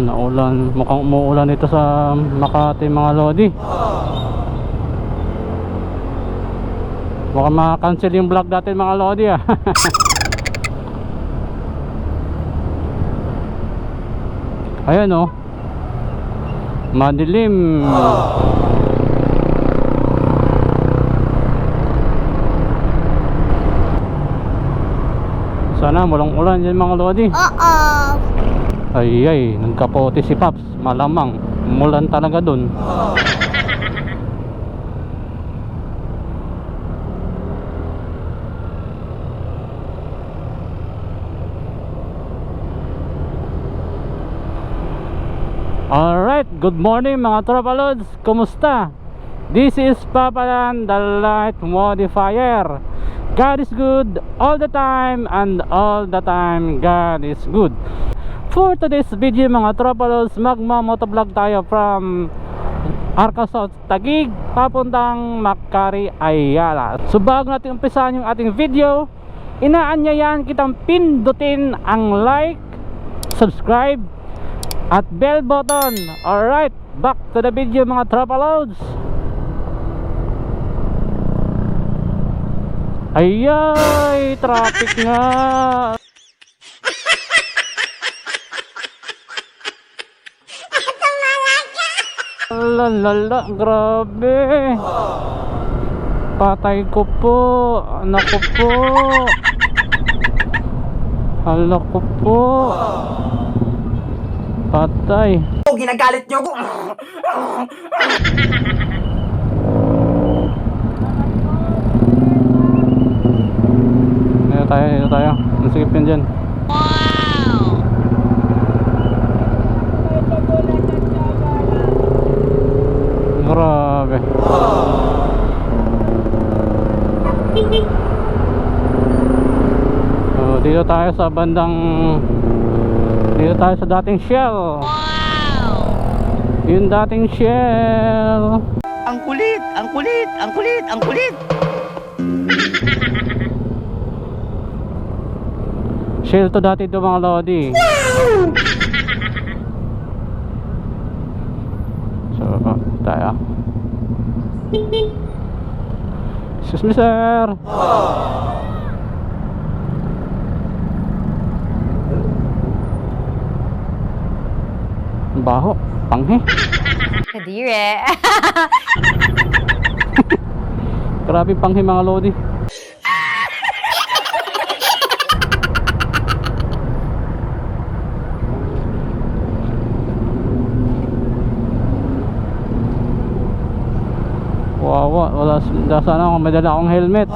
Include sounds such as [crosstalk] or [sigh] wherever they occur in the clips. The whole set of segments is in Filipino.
naulan. Mukhang umuulan ito sa Makati mga lodi. Baka ma-cancel yung vlog natin mga lodi ah. [laughs] Ayan oh. Madilim. Sana walang ulan yan mga lodi. Uh-oh. Ay ay, nagkapote si Paps. Malamang, mulan talaga dun. Alright, good morning mga tropa lods. Kumusta? This is Papalan, the light modifier. God is good all the time and all the time God is good. For today's video mga tropa lods, magmamotovlog tayo from Arcasot, Tagig, papuntang Makari, Ayala. So bago natin umpisahan yung ating video, inaanyayan kitang pindutin ang like, subscribe, at bell button. Alright, back to the video mga tropa loads. Ayay, traffic nga. Lalala, grabe. Patay ko po. Anak ko po. Hala ko po. Patay. Oh, ginagalit niyo ako. Dito tayo, dito tayo. Ang sikip yun dyan. Grabe. So, dito tayo sa bandang dito tayo sa dating Shell. Yung dating Shell. Ang kulit, ang kulit, ang kulit, ang kulit. [laughs] Shell to dati to mga lodi. So, tayo. Excuse me, sir. Ang Baho. Panghe. Kadire. Grabe panghe mga lodi. Wawa, wala wala sana kung may dala akong helmet.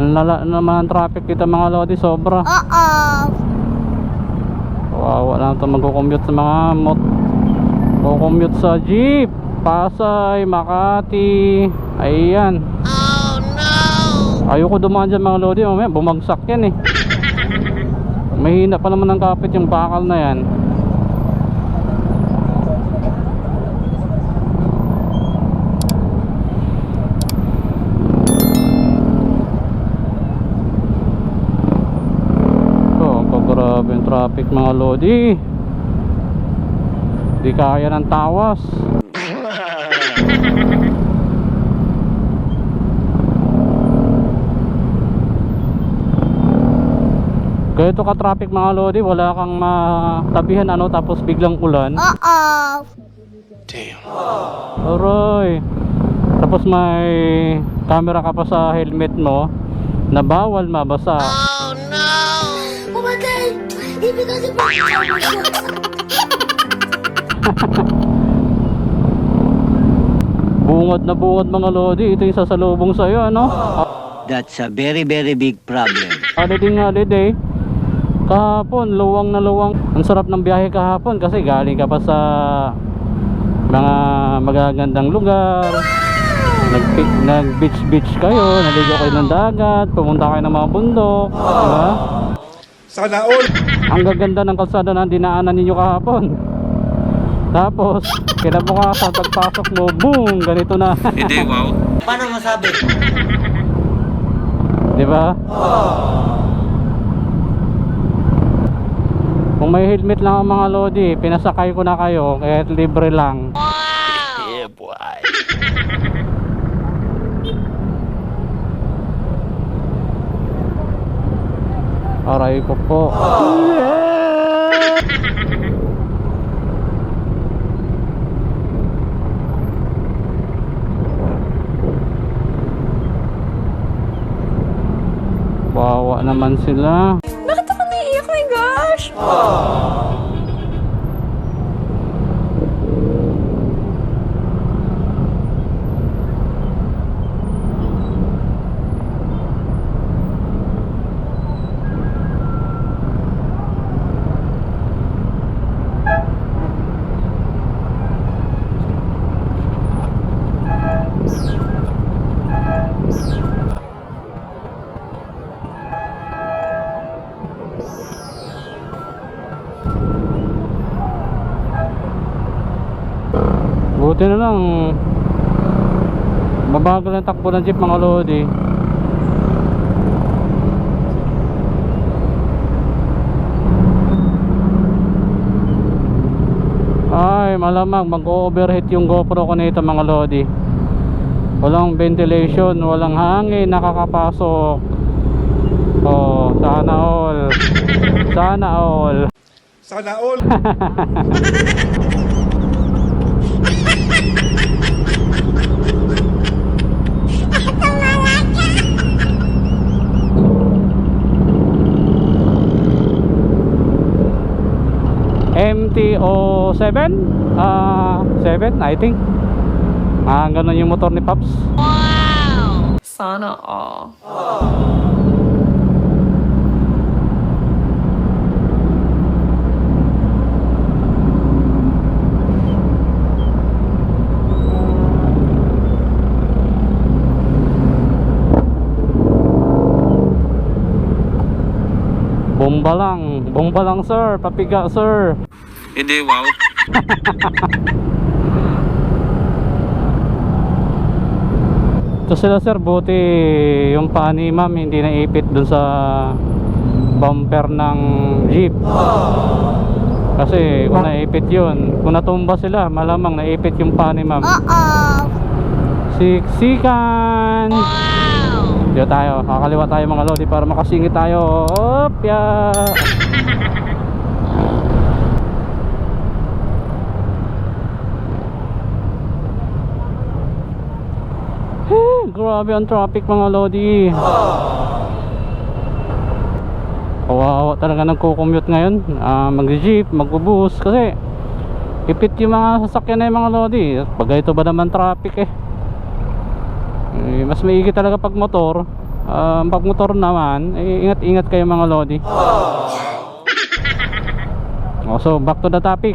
Ang lala naman ang traffic dito mga lodi, sobra. Uh-oh. Wawa lang ito magko-commute sa mga mot. Magko-commute sa jeep. Pasay, Makati. Ayan. Oh no. Ayoko dumaan dyan mga lodi, mamaya bumagsak yan eh. [laughs] Mahina pa naman ang kapit yung bakal na yan. Oh, grabe yung traffic mga lodi. Di kaya ng tawas. [laughs] Ganito ka traffic mga lodi, wala kang matabihan ano tapos biglang ulan. Uh-oh. Aroy. Tapos may camera ka pa sa helmet mo na bawal mabasa. Oh no. Ibig kasi po. Bungad na bungad mga lodi, ito yung sasalubong sa iyo ano? That's a very, very big problem. Holiday nga holiday. Kahapon, luwang na luwang. Ang sarap ng biyahe kahapon kasi galing ka pa sa mga magagandang lugar. Nag, nag beach beach kayo, naligo kayo ng dagat, pumunta kayo ng mga bundok, di ba? Sana all. Ang gaganda ng kalsada na dinaanan ninyo kahapon. Tapos, kinabukasan pagpasok mo, boom, ganito na. [laughs] Hindi, wow. Paano masabi? Di ba? Kung may helmet lang ang mga lodi, pinasakay ko na kayo kahit libre lang. Aray ko po. Wawa naman sila. Bakit ako naiiyak? Oh my gosh! Buti na lang. Mabagal ang takbo ng jeep mga lodi. Ay, malamang mag-overheat yung GoPro ko nito mga lodi. Walang ventilation, walang hangin nakakapasok. Oh, sana all. Sana all. Sana all. [laughs] MTO7 ah 7 I think. Ah ganun yung motor ni Pops. Sana all. Bomba lang. Bomba lang sir. Papiga sir. Hindi, wow. [laughs] ito sila sir. Buti yung paa ni ma'am hindi naipit dun sa bumper ng jeep. Kasi kung naipit yun kung natumba sila malamang naipit yung paa ni ma'am. Uh-oh. siksikan Dito tayo, kakaliwa tayo mga lodi para makasingit tayo. Opya! Eh, Grabe ang traffic mga lodi. Kawawa talaga nagko-commute ngayon. Ah, mag-jeep, mag-bus kasi ipit yung mga sasakyan na yung mga lodi. Pag ito ba naman traffic eh. Eh, mas maigi talaga pag motor. Ah, pag motor naman eh, ingat-ingat kayo mga lodi. [laughs] Oh, so back to the topic.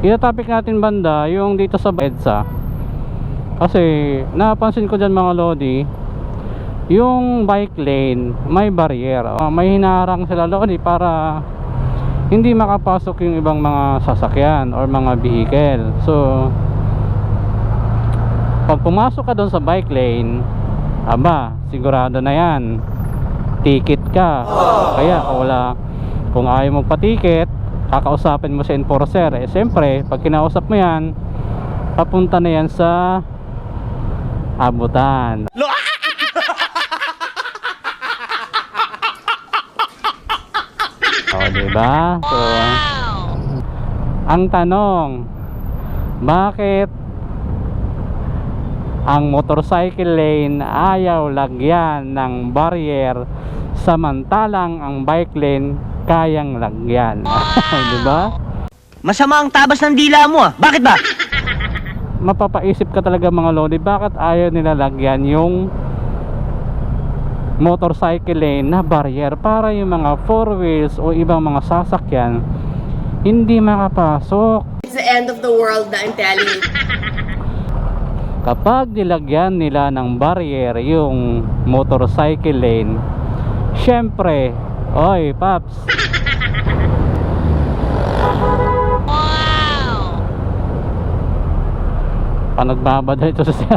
Ito topic natin banda yung dito sa EDSA. Kasi napansin ko dyan mga lodi yung bike lane may barrier. Ah, may hinarang sila lodi para hindi makapasok yung ibang mga sasakyan or mga vehicle. So pag pumasok ka doon sa bike lane aba sigurado na yan. Ticket ka. Kaya kung wala kung ayaw mo patiket kakausapin mo sa enforcer. Eh siyempre pag kinausap mo yan papunta na yan sa abutan. [laughs] O diba? So ang tanong bakit ang motorcycle lane ayaw lagyan ng barrier samantalang ang bike lane kayang lagyan [laughs] di ba Masama ang tabas ng dila mo ah. Bakit ba? [laughs] mapapaisip ka talaga mga lodi bakit ayaw nila lagyan yung motorcycle lane na barrier para yung mga four wheels o ibang mga sasakyan hindi makapasok It's the end of the world na I'm telling you. Kapag nilagyan nila ng barrier yung motorcycle lane syempre oy paps wow nagbabada ito sa [laughs]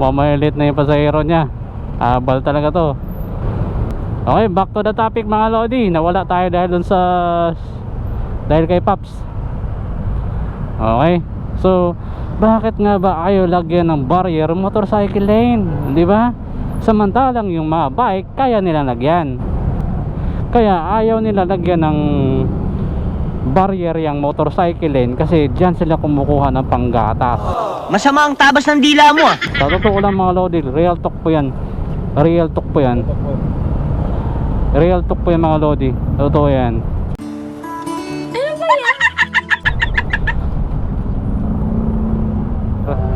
mamayalit na yung pasahero niya abal talaga to Okay, back to the topic mga Lodi. Nawala tayo dahil dun sa dahil kay Paps. Okay. So, bakit nga ba ayaw lagyan ng barrier motorcycle lane? Di ba? Samantalang yung mga bike, kaya nila lagyan. Kaya ayaw nila lagyan ng barrier yung motorcycle lane kasi diyan sila kumukuha ng panggatas. Masama ang tabas ng dila mo ah. Sa totoo lang mga Lodi, real talk po yan. Real talk po yan. Real talk po yan mga Lodi. Totoo yan.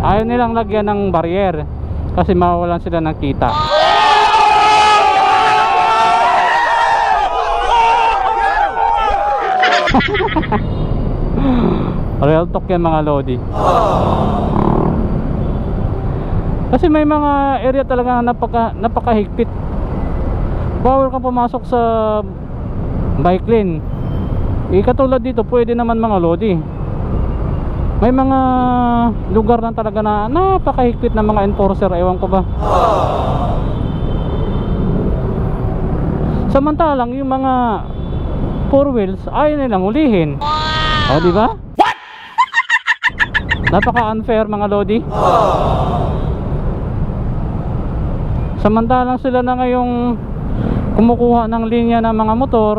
Ayaw nilang lagyan ng barrier kasi mawawalan sila ng kita. [laughs] Real talk yan mga Lodi. Kasi may mga area talaga na napaka, napakahigpit. Bawal kang pumasok sa bike lane. Eh, katulad dito, pwede naman mga lodi. May mga lugar na talaga na napakahigpit ng mga enforcer, ewan ko ba. Samantalang yung mga four wheels ayaw nilang hulihin. O, di ba? What? Napaka-unfair mga lodi. Samantalang sila na ngayong kumukuha ng linya ng mga motor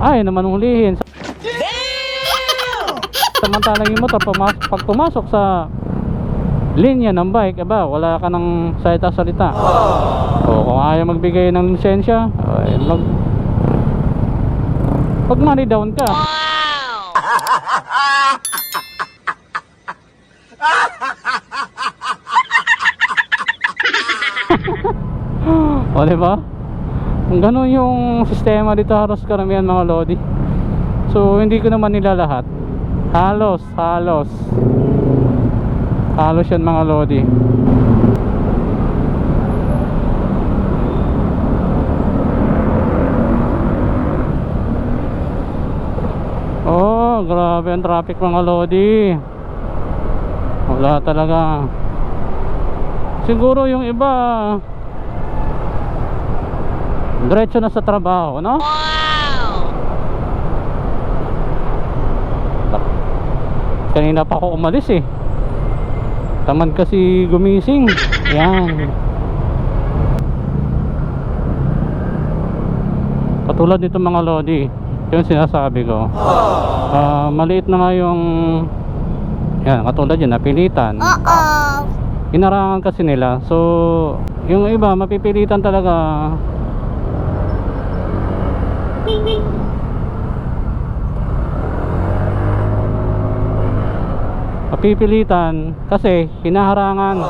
ay naman hulihin. Samantalang yung motor pumas pag pumasok sa linya ng bike, aba, wala ka ng salita-salita. O kung ayaw magbigay ng lisensya, ay mag pag money down ka. [laughs] o diba? Ganun yung sistema dito halos karamihan mga lodi. So hindi ko naman nila lahat. Halos, halos. Halos yan mga lodi. Oh, grabe ang traffic mga lodi. Wala talaga. Siguro yung iba Diretso na sa trabaho, no? Wow! Kanina pa ako umalis eh. Tamad kasi gumising. Yan. Katulad nito mga lodi, yung sinasabi ko. Ah, maliit na nga yung yan, katulad yun, napilitan. Uh-oh. Inarangan kasi nila. So, yung iba mapipilitan talaga mapipilitan kasi hinaharangan.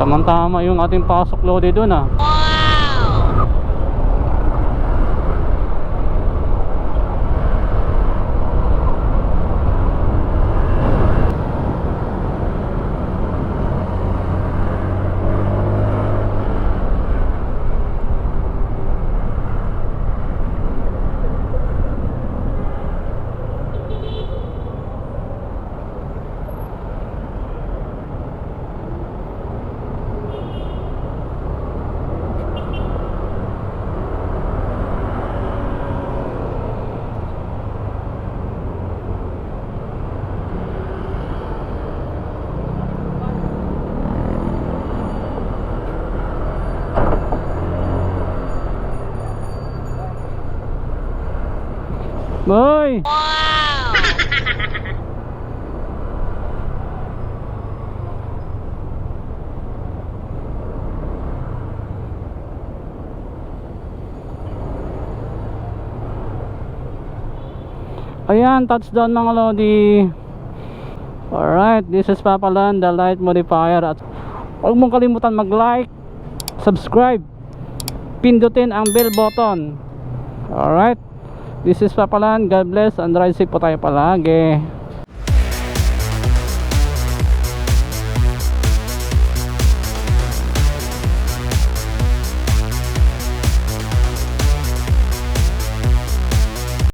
Tamang-tama yung ating pasok lodi doon ah Boy! Ayan, touchdown mga lodi. Alright, this is Papa Lan, the light modifier. At huwag mong kalimutan mag-like, subscribe, pindutin ang bell button. Alright, this is Papa Lan. God bless and ride safe po tayo palagi.